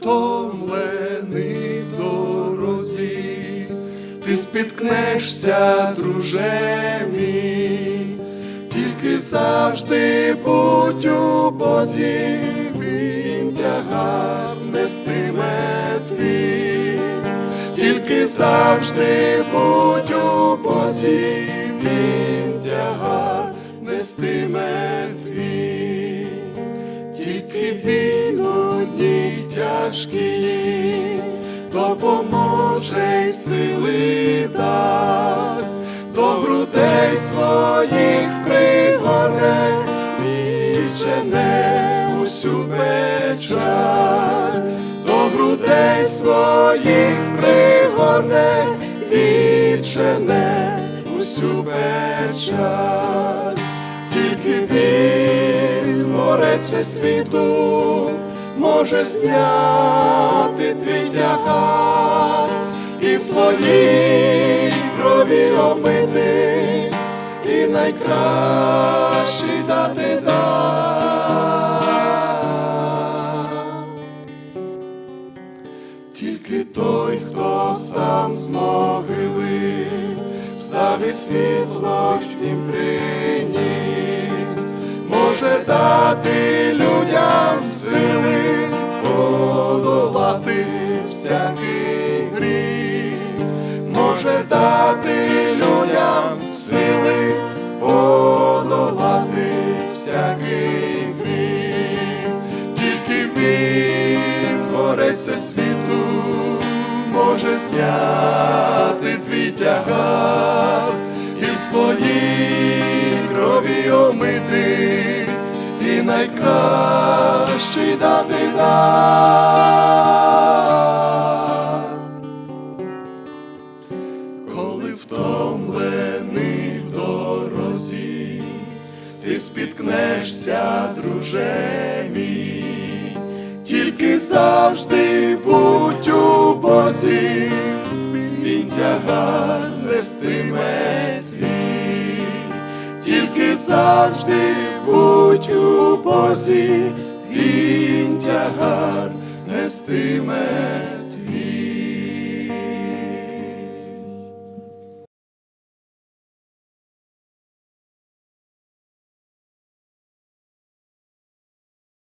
втомлений в дорозі, ти спіткнешся, друже мій, тільки завжди будь у Бозі, він тягар нестиме твій, тільки завжди будь у Бозі, він тягар нестиме твій, тільки він тяжкі. Допоможе й сили дасть, до грудей своїх пригоре, відчене усю печаль, до грудей своїх пригорне, відчене усю печаль, тільки він, творець світу, може зняти твій тягар і в своїй крові омити, і найкращий дати дар. Тільки той, хто сам з могили, встав і світло всім приніс, може дати людям сили всякий гріх, може дати людям сили подолати всякий гріх, тільки він, творець світу, може зняти твій тягар і в своїй крові омити, і найкращий дати дар. Спіткнешся, друже мій, тільки завжди будь у Бозі, він тягар нестиме твій, тільки завжди будь у Бозі, він тягар нестиме